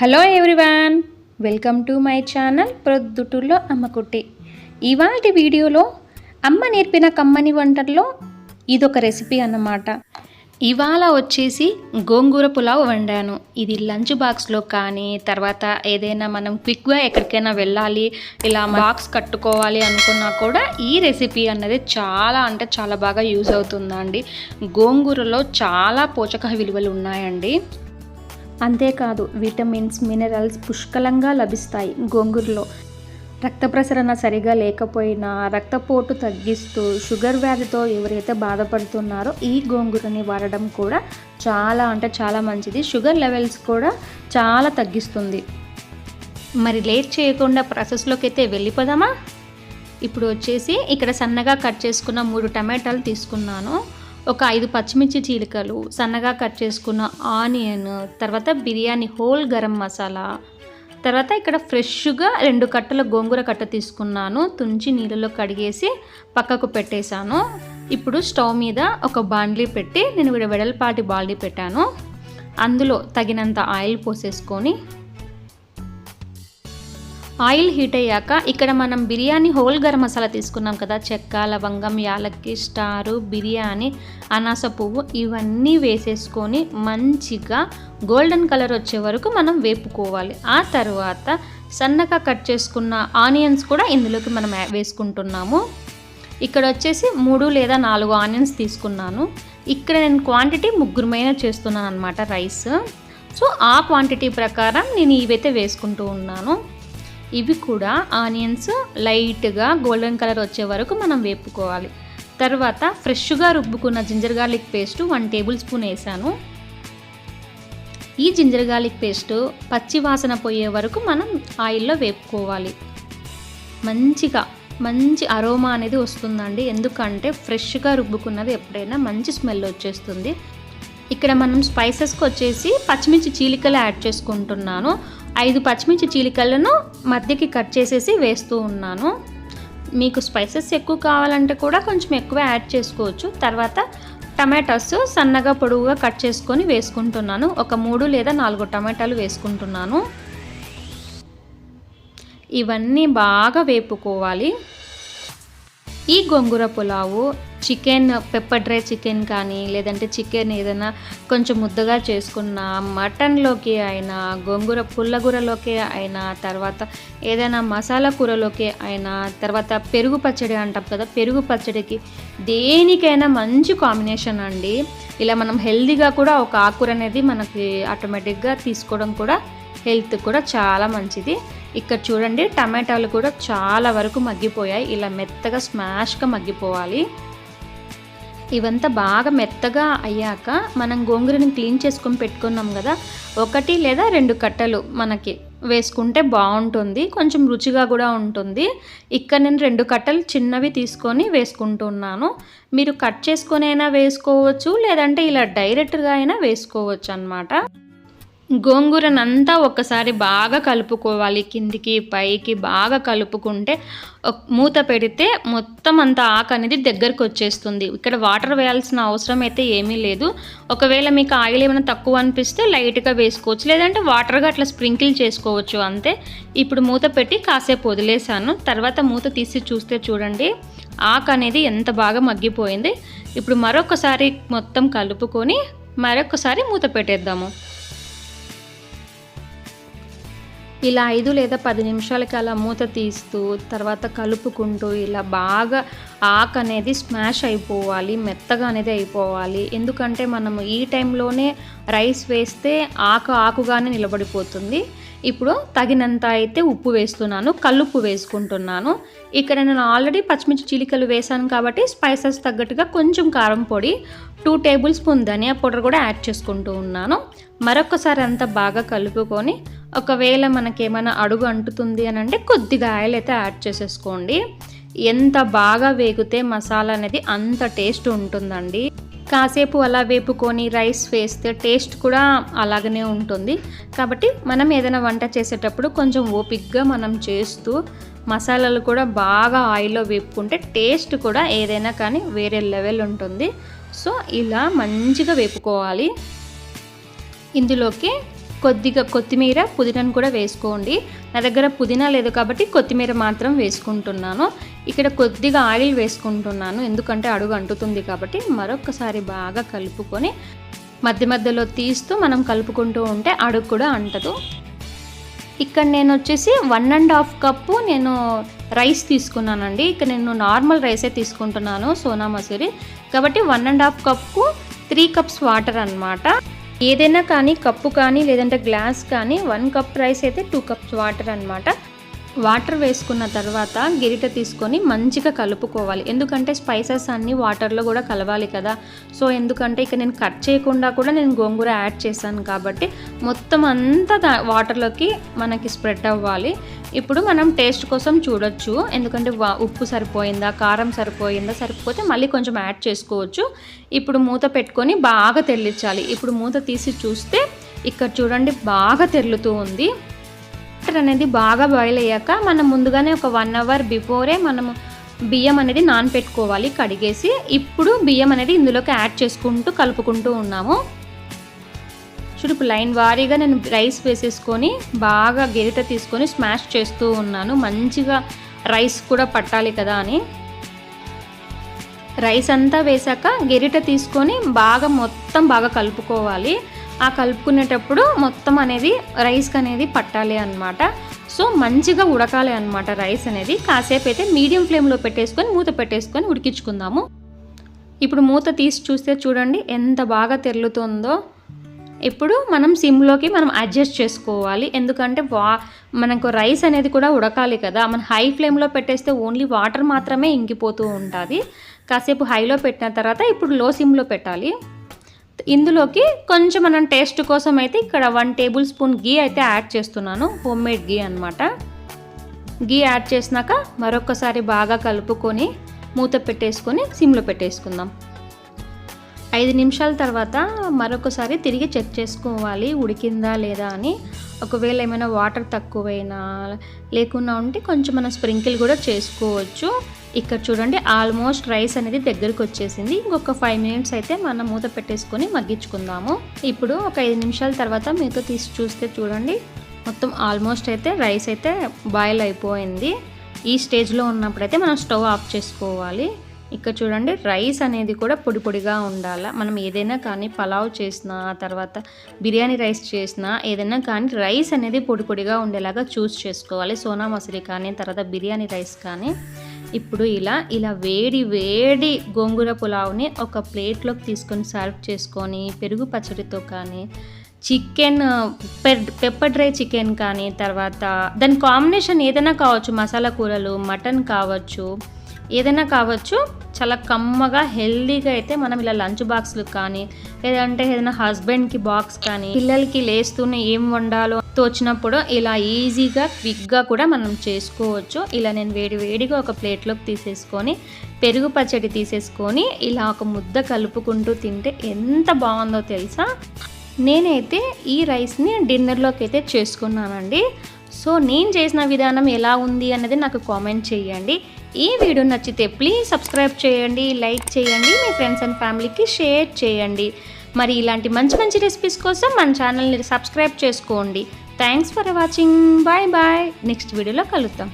Hello everyone welcome to my channel ప్రొద్దుటూర్లో అమ్మకుట్టి ఇవాళ వీడియోలో అమ్మ నేర్పిన కమ్మని వంటల్లో ఇదొక రెసిపీ అన్నమాట. ఇవాళ వచ్చేసి గోంగూర పులావ్ వండాను. ఇది లంచ్ బాక్స్లో కానీ తర్వాత ఏదైనా మనం క్విక్గా ఎక్కడికైనా వెళ్ళాలి ఇలా బాక్స్ కట్టుకోవాలి అనుకున్నా కూడా ఈ రెసిపీ అన్నది చాలా అంటే చాలా బాగా యూజ్ అవుతుందండి. గోంగూరలో చాలా పోషక విలువలు ఉన్నాయండి. అంతేకాదు విటమిన్స్ మినరల్స్ పుష్కలంగా లభిస్తాయి గోంగూరలో. రక్త ప్రసరణ సరిగా లేకపోయినా రక్తపోటు తగ్గిస్తూ షుగర్ వ్యాధితో ఎవరైతే బాధపడుతున్నారో ఈ గోంగూరని వాడడం కూడా చాలా అంటే చాలా మంచిది. షుగర్ లెవెల్స్ కూడా చాలా తగ్గిస్తుంది. మరి లేట్ చేయకుండా ప్రాసెస్లోకి అయితే వెళ్ళిపోదామా? ఇప్పుడు వచ్చేసి ఇక్కడ సన్నగా కట్ చేసుకున్న మూడు టమాటాలు తీసుకున్నాను. ఒక ఐదు పచ్చిమిర్చి చీలికలు సన్నగా కట్ చేసుకున్న ఆనియన్ తర్వాత బిర్యానీ హోల్ గరం మసాలా తర్వాత ఇక్కడ ఫ్రెష్గా రెండు కట్టల గోంగూర కట్ట తీసుకున్నాను తుంచి నీళ్ళలో కడిగేసి పక్కకు పెట్టేశాను. ఇప్పుడు స్టవ్ మీద ఒక బాండ్లీ పెట్టి నేను ఇక్కడ వెడల్పాటి బాండ్లీ పెట్టాను. అందులో తగినంత ఆయిల్ పోసేసుకొని ఆయిల్ హీట్ అయ్యాక ఇక్కడ మనం బిర్యానీ హోల్ గరం మసాలా తీసుకున్నాం కదా చెక్క లవంగం యాలక్కి స్టారు బిర్యానీ అనాస పువ్వు ఇవన్నీ వేసేసుకొని మంచిగా గోల్డెన్ కలర్ వచ్చే వరకు మనం వేపుకోవాలి. ఆ తర్వాత సన్నగా కట్ చేసుకున్న ఆనియన్స్ కూడా ఇందులోకి మనం వేసుకుంటున్నాము. ఇక్కడ వచ్చేసి మూడు లేదా నాలుగు ఆనియన్స్ తీసుకున్నాను. ఇక్కడ నేను క్వాంటిటీ ముగ్గురుమైన చేస్తున్నాను అనమాట రైస్. సో ఆ క్వాంటిటీ ప్రకారం నేను ఇవైతే వేసుకుంటూ ఉన్నాను. ఇవి కూడా ఆనియన్స్ లైట్గా గోల్డెన్ కలర్ వచ్చే వరకు మనం వేపుకోవాలి. తర్వాత ఫ్రెష్గా రుబ్బుకున్న ginger garlic paste one tablespoon వేసాను. ఈ జింజర్ గార్లిక్ పేస్ట్ పచ్చి వాసన పోయే వరకు మనం ఆయిల్లో వేపుకోవాలి. మంచిగా మంచి అరోమా అనేది వస్తుందండి. ఎందుకంటే ఫ్రెష్గా రుబ్బుకున్నది ఎప్పుడైనా మంచి స్మెల్ వచ్చేస్తుంది. ఇక్కడ మనం స్పైసెస్కి వచ్చేసి పచ్చిమిర్చి చీలికలు యాడ్ చేసుకుంటున్నాను. ఐదు పచ్చిమిర్చి చీలికలను మధ్యకి కట్ చేసేసి వేస్తూ ఉన్నాను. మీకు స్పైసెస్ ఎక్కువ కావాలంటే కూడా కొంచెం ఎక్కువ యాడ్ చేసుకోవచ్చు. తర్వాత టమాటాస్ సన్నగా పొడవుగా కట్ చేసుకొని వేసుకుంటున్నాను. ఒక మూడు లేదా నాలుగు టమాటాలు వేసుకుంటున్నాను. ఇవన్నీ బాగా వేపుకోవాలి. ఈ gongura pulao chicken pepper dry chicken కానీ లేదంటే చికెన్ ఏదైనా కొంచెం ముద్దగా చేసుకున్న మటన్లోకి అయినా గోంగూర పుల్లగూరలోకి అయినా తర్వాత ఏదైనా మసాలా కూరలోకి అయినా తర్వాత పెరుగు పచ్చడి అంటాం కదా పెరుగు పచ్చడికి దేనికైనా మంచి కాంబినేషన్ అండి. ఇలా మనం హెల్దీగా కూడా ఒక ఆకుర అనేది మనకి ఆటోమేటిక్గా తీసుకోవడం కూడా హెల్త్ కూడా చాలా మంచిది. ఇక్కడ చూడండి టమాటాలు కూడా చాలా వరకు మగ్గిపోయాయి. ఇలా మెత్తగా స్మాష్గా మగ్గిపోవాలి. ఇవంతా బాగా మెత్తగా అయ్యాక మనం గోంగూరని క్లీన్ చేసుకొని పెట్టుకున్నాం కదా ఒకటి లేదా రెండు కట్టలు మనకి వేసుకుంటే బాగుంటుంది. కొంచెం రుచిగా కూడా ఉంటుంది. ఇక్కడ నేను రెండు కట్టలు చిన్నవి తీసుకొని వేసుకుంటున్నాను. మీరు కట్ చేసుకొని అయినా వేసుకోవచ్చు లేదంటే ఇలా డైరెక్ట్గా అయినా వేసుకోవచ్చు అనమాట గోంగూరనంతా ఒక్కసారి బాగా కలుపుకోవాలి. కిందికి పైకి బాగా కలుపుకుంటే మూత పెడితే మొత్తం అంత ఆకు అనేది దగ్గరకు వచ్చేస్తుంది. ఇక్కడ వాటర్ వేయాల్సిన అవసరం అయితే ఏమీ లేదు. ఒకవేళ మీకు ఆయిల్ ఏమైనా తక్కువ అనిపిస్తే లైట్గా వేసుకోవచ్చు. లేదంటే వాటర్గా అట్లా స్ప్రింకిల్ చేసుకోవచ్చు అంతే. ఇప్పుడు మూత పెట్టి కాసేపు వదిలేసాను తర్వాత మూత తీసి చూస్తే చూడండి ఆకు అనేది ఎంత బాగా మగ్గిపోయింది. ఇప్పుడు మరొకసారి మొత్తం కలుపుకొని మరొకసారి మూత పెట్టేద్దాము. ఇలా ఐదు లేదా పది నిమిషాలకి అలా మూత తీస్తూ తర్వాత కలుపుకుంటూ ఇలా బాగా ఆకు అనేది స్మాష్ అయిపోవాలి మెత్తగా అనేది అయిపోవాలి. ఎందుకంటే మనం ఈ టైంలోనే రైస్ వేస్తే ఆకు ఆకుగానే నిలబడిపోతుంది. ఇప్పుడు తగినంత అయితే ఉప్పు వేస్తున్నాను కల్లుప్పు వేసుకుంటున్నాను. ఇక్కడ నేను ఆల్రెడీ పచ్చిమిర్చి చిలికలు వేసాను కాబట్టి స్పైసెస్ తగ్గట్టుగా కొంచెం కారం పొడి టూ టేబుల్ స్పూన్ ధనియా పౌడర్ కూడా యాడ్ చేసుకుంటూ ఉన్నాను. మరొకసారి అంతా బాగా కలుపుకొని ఒకవేళ మనకేమైనా అడుగు అంటుతుంది అని అంటే కొద్దిగా ఆయిల్ అయితే యాడ్ చేసేసుకోండి. ఎంత బాగా వేగితే మసాలా అనేది అంత టేస్ట్ ఉంటుందండి. కాసేపు అలా వేపుకొని రైస్ వేస్తే టేస్ట్ కూడా అలాగనే ఉంటుంది. కాబట్టి మనం ఏదైనా వంట చేసేటప్పుడు కొంచెం ఓపిక్గా మనం చేస్తూ మసాలాలు కూడా బాగా ఆయిల్లో వేపుకుంటే టేస్ట్ కూడా ఏదైనా కానీ వేరే లెవెల్ ఉంటుంది. సో ఇలా మంచిగా వేపుకోవాలి. ఇందులోకి కొద్దిగా కొత్తిమీర పుదీనాను కూడా వేసుకోండి. నా దగ్గర పుదీనా లేదు కాబట్టి కొత్తిమీర మాత్రం వేసుకుంటున్నాను. ఇక్కడ కొద్దిగా ఆయిల్ వేసుకుంటున్నాను. ఎందుకంటే అడుగు అంటుతుంది కాబట్టి మరొకసారి బాగా కలుపుకొని మధ్య మధ్యలో తీస్తూ మనం కలుపుకుంటూ ఉంటే అడుగు కూడా అంటదు. ఇక్కడ నేను వచ్చేసి వన్ అండ్ హాఫ్ కప్పు నేను రైస్ తీసుకున్నానండి. ఇక్కడ నేను నార్మల్ రైసే తీసుకుంటున్నాను సోనా మసూరి. కాబట్టి వన్ అండ్ హాఫ్ కప్కు త్రీ కప్స్ వాటర్ అనమాట ఏదైనా కానీ కప్పు కానీ లేదంటే గ్లాస్ కానీ వన్ కప్ రైస్ అయితే టూ కప్స్ వాటర్ అనమాట వాటర్ వేసుకున్న తర్వాత గిరిట తీసుకొని మంచిగా కలుపుకోవాలి. ఎందుకంటే స్పైసెస్ అన్నీ వాటర్లో కూడా కలవాలి కదా. సో ఎందుకంటే ఇక నేను కట్ చేయకుండా కూడా నేను గోంగూర యాడ్ చేశాను కాబట్టి మొత్తం అంతా వాటర్లోకి మనకి స్ప్రెడ్ అవ్వాలి. ఇప్పుడు మనం టేస్ట్ కోసం చూడొచ్చు. ఎందుకంటే ఉప్పు సరిపోయిందా కారం సరిపోయిందా సరిపోతే మళ్ళీ కొంచెం యాడ్ చేసుకోవచ్చు. ఇప్పుడు మూత పెట్టుకొని బాగా తెల్లించాలి ఇప్పుడు మూత తీసి చూస్తే ఇక్కడ చూడండి బాగా తెల్లుతూ ఉంది. వాటర్ అనేది బాగా బాయిల్ అయ్యాక మనం ముందుగానే ఒక వన్ అవర్ బిఫోరే మనము బియ్యం అనేది నానపెట్టుకోవాలి కడిగేసి. ఇప్పుడు బియ్యం అనేది ఇందులోకి యాడ్ చేసుకుంటూ కలుపుకుంటూ ఉన్నాము. చుడుపు లైన్ వారీగా నేను రైస్ వేసేసుకొని బాగా గెరిట తీసుకొని స్మాష్ చేస్తూ ఉన్నాను. మంచిగా రైస్ కూడా పట్టాలి కదా అని. రైస్ అంతా వేసాక గెరిట తీసుకొని బాగా మొత్తం బాగా కలుపుకోవాలి. ఆ కలుపుకునేటప్పుడు మొత్తం అనేది రైస్కి అనేది పట్టాలి అనమాట సో మంచిగా ఉడకాలి అనమాట రైస్ అనేది. కాసేపు అయితే మీడియం ఫ్లేమ్లో పెట్టేసుకొని మూత పెట్టేసుకొని ఉడికించుకుందాము. ఇప్పుడు మూత తీసి చూస్తే చూడండి ఎంత బాగా తెరులుతుందో. ఇప్పుడు మనం సిమ్లోకి మనం అడ్జస్ట్ చేసుకోవాలి. ఎందుకంటే వా మనకు రైస్ అనేది కూడా ఉడకాలి కదా. మనం హై ఫ్లేమ్లో పెట్టేస్తే ఓన్లీ వాటర్ మాత్రమే ఇంకిపోతూ ఉంటుంది. కాసేపు హైలో పెట్టిన తర్వాత ఇప్పుడు లో సిమ్లో పెట్టాలి. ఇందులోకి కొంచెం మనం టేస్ట్ కోసం అయితే ఇక్కడ వన్ టేబుల్ స్పూన్ గీ అయితే యాడ్ చేస్తున్నాను. హోమ్ మేడ్ గీ అనమాట గీ యాడ్ చేసినాక మరొకసారి బాగా కలుపుకొని మూత పెట్టేసుకొని సిమ్లో పెట్టేసుకుందాం. ఐదు నిమిషాల తర్వాత మరొకసారి తిరిగి చెక్ చేసుకోవాలి ఉడికిందా లేదా అని. ఒకవేళ ఏమైనా వాటర్ తక్కువైనా లేకుండా ఉంటే కొంచెం మనం స్ప్రింకిల్ కూడా చేసుకోవచ్చు. ఇక్కడ చూడండి ఆల్మోస్ట్ రైస్ అనేది దగ్గరికి వచ్చేసింది. ఇంకొక ఫైవ్ మినిట్స్ అయితే మనం మూత పెట్టేసుకొని మగ్గించుకుందాము. ఇప్పుడు ఒక ఐదు నిమిషాల తర్వాత మీతో తీసి చూస్తే చూడండి మొత్తం ఆల్మోస్ట్ అయితే రైస్ అయితే బాయిల్ అయిపోయింది. ఈ స్టేజ్లో ఉన్నప్పుడైతే మనం స్టవ్ ఆఫ్ చేసుకోవాలి. ఇక్కడ చూడండి రైస్ అనేది కూడా పొడి పొడిగా ఉండాలి. మనం ఏదైనా కానీ పలావ్ చేసినా తర్వాత బిర్యానీ రైస్ చేసినా ఏదైనా కానీ రైస్ అనేది పొడి పొడిగా ఉండేలాగా చూస్ చేసుకోవాలి. సోనా మసూరి కానీ తర్వాత బిర్యానీ రైస్ కానీ. ఇప్పుడు ఇలా ఇలా వేడి వేడి గోంగూర పులావ్ని ఒక ప్లేట్లోకి తీసుకొని సర్వ్ చేసుకొని పెరుగు పచ్చడితో కానీ చికెన్ పెప్పర్ డ్రై చికెన్ కానీ తర్వాత దాని కాంబినేషన్ ఏదైనా కావచ్చు. మసాలా కూరలు మటన్ కావచ్చు. ఏదైనా కావచ్చు చాలా కమ్మగా హెల్దీగా అయితే మనం ఇలా లంచ్ బాక్స్లు కానీ లేదంటే ఏదైనా హస్బెండ్కి బాక్స్ కానీ పిల్లలకి లేస్తూనే ఏం వండాలో తోచినప్పుడు ఇలా ఈజీగా క్విక్గా కూడా మనం చేసుకోవచ్చు. ఇలా నేను వేడి వేడిగా ఒక ప్లేట్లోకి తీసేసుకొని పెరుగు పచ్చడి తీసేసుకొని ఇలా ఒక ముద్ద కలుపుకుంటూ తింటే ఎంత బాగుందో తెలుసా? నేనైతే ఈ రైస్ని డిన్నర్లోకి అయితే చేసుకున్నానండి. సో నేను చేసిన విధానం ఎలా ఉంది అన్నది నాకు కామెంట్ చేయండి. ఈ వీడియో నచ్చితే ప్లీజ్ సబ్స్క్రైబ్ చేయండి లైక్ చేయండి మీ ఫ్రెండ్స్ అండ్ ఫ్యామిలీకి షేర్ చేయండి. మరి ఇలాంటి మంచి మంచి రెసిపీస్ కోసం మన ఛానల్ని సబ్స్క్రైబ్ చేసుకోండి. Thanks for watching bye bye next వీడియోలో కలుద్దాం.